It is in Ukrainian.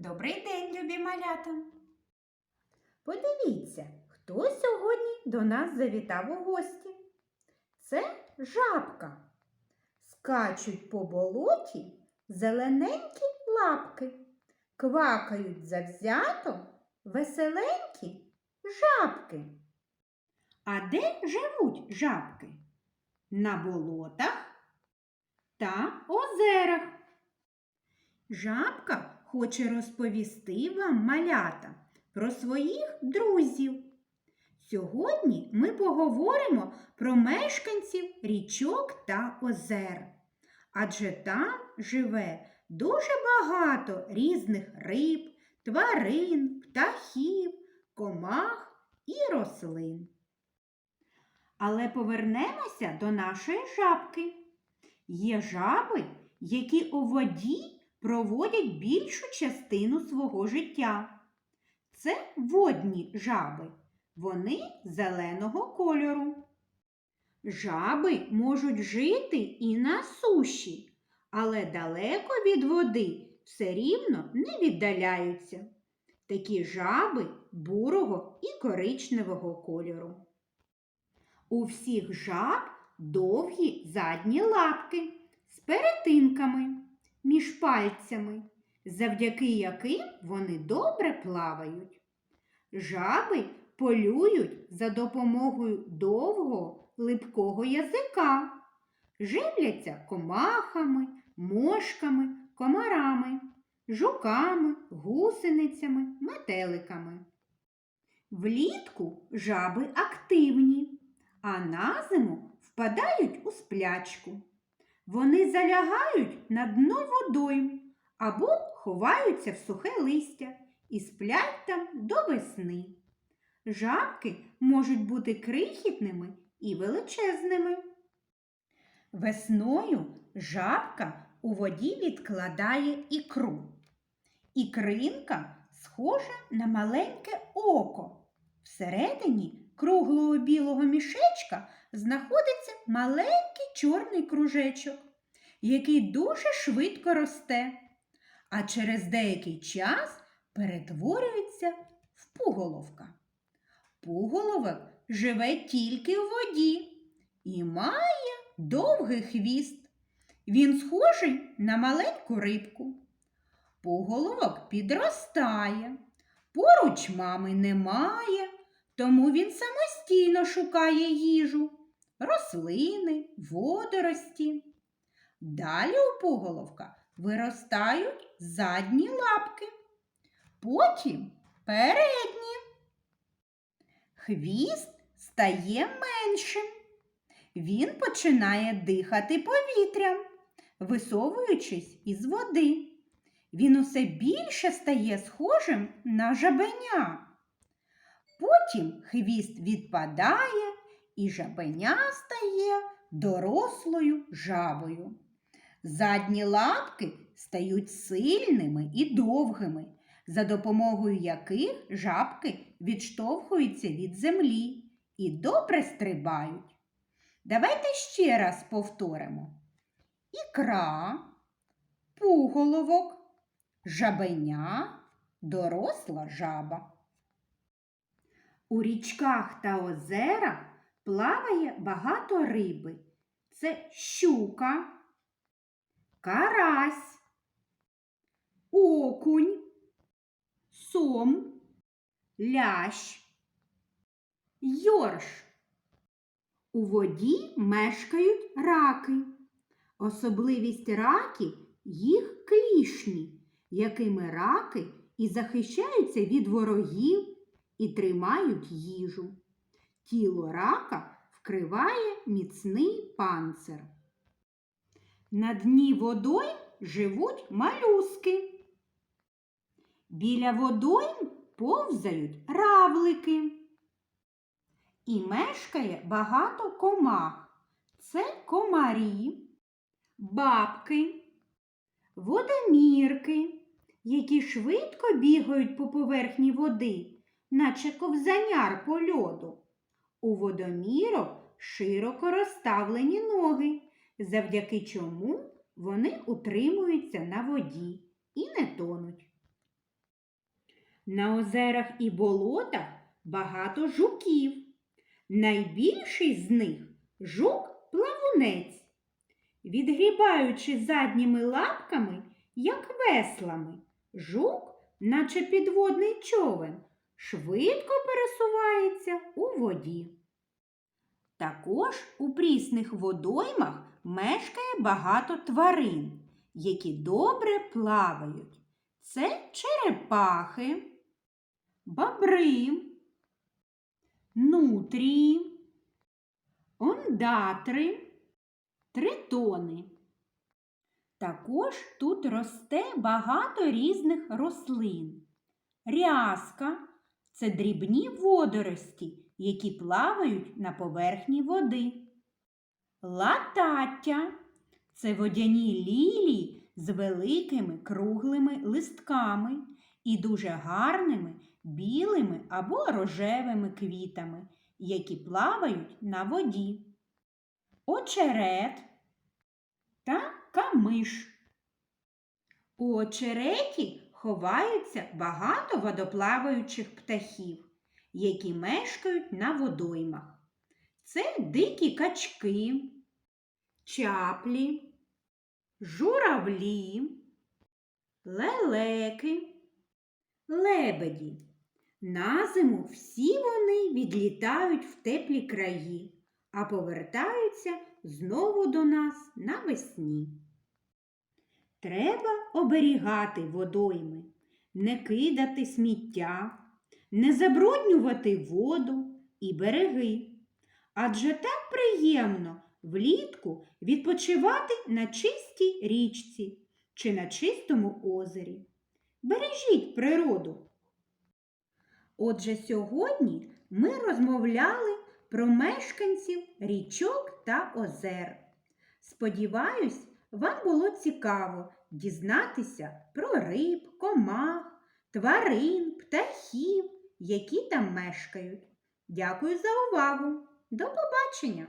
Добрий день, любі малята! Подивіться, хто сьогодні до нас завітав у гості. Це жабка. Скачуть по болоті зелененькі лапки, квакають завзято веселенькі жабки. А де живуть жабки? На болотах та озерах. Жабка хоче розповісти вам малята про своїх друзів. Сьогодні ми поговоримо про мешканців річок та озер. Адже там живе дуже багато різних риб, тварин, птахів, комах і рослин. Але повернемося до нашої жабки. Є жаби, які у воді проводять більшу частину свого життя. Це водні жаби. Вони зеленого кольору. Жаби можуть жити і на суші, але далеко від води все рівно не віддаляються. Такі жаби бурого і коричневого кольору. У всіх жаб довгі задні лапки з перетинками між пальцями, завдяки яким вони добре плавають. Жаби полюють за допомогою довгого липкого язика, живляться комахами, мошками, комарами, жуками, гусеницями, метеликами. Влітку жаби активні, а на зиму впадають у сплячку. Вони залягають на дно водойм або ховаються в сухе листя і сплять там до весни. Жабки можуть бути крихітними і величезними. Весною жабка у воді відкладає ікру. Ікринка схожа на маленьке око. Всередині круглого білого мішечка знаходиться маленький чорний кружечок, який дуже швидко росте, а через деякий час перетворюється в пуголовка. Пуголовок живе тільки в воді і має довгий хвіст. Він схожий на маленьку рибку. Пуголовок підростає, поруч мами немає, тому він самостійно шукає їжу, рослини, водорості. Далі у пуголовка виростають задні лапки, потім передні. Хвіст стає меншим. Він починає дихати повітрям, висовуючись із води. Він усе більше стає схожим на жабеня. Потім хвіст відпадає, і жабеня стає дорослою жабою. Задні лапки стають сильними і довгими, за допомогою яких жабки відштовхуються від землі і добре стрибають. Давайте ще раз повторимо. Ікра, пуголовок, жабеня, доросла жаба. У річках та озерах плаває багато риби. Це щука, карась, окунь, сом, лящ, йорш. У воді мешкають раки. Особливість раків їх клішні, якими раки і захищаються від ворогів і тримають їжу. Тіло рака вкриває міцний панцир. На дні водойм живуть малюски. Біля водойм повзають равлики. І мешкає багато комах. Це комарі, бабки, водомірки, які швидко бігають по поверхні води, наче ковзаняр по льоду. У водомірок широко розставлені ноги, завдяки чому вони утримуються на воді і не тонуть. На озерах і болотах багато жуків. Найбільший з них жук-плавунець. Відгрібаючи задніми лапками, як веслами, жук, наче підводний човен, швидко пересувається у воді. Також у прісних водоймах мешкає багато тварин, які добре плавають. Це черепахи, бобри, нутрії, ондатри, тритони. Також тут росте багато різних рослин. Рязка це дрібні водорості, які плавають на поверхні води. Латаття це водяні лілії з великими круглими листками і дуже гарними білими або рожевими квітами, які плавають на воді. Очерет та камиш. У очереті ховаються багато водоплаваючих птахів, які мешкають на водоймах. Це дикі качки, чаплі, журавлі, лелеки, лебеді. На зиму всі вони відлітають в теплі краї, а повертаються знову до нас навесні. Треба оберігати водойми, не кидати сміття, не забруднювати воду і береги. Адже так приємно влітку відпочивати на чистій річці чи на чистому озері. Бережіть природу. Отже, сьогодні ми розмовляли про мешканців річок та озер. Сподіваюсь, вам було цікаво дізнатися про риб, комах, тварин, птахів, які там мешкають. Дякую за увагу! До побачення!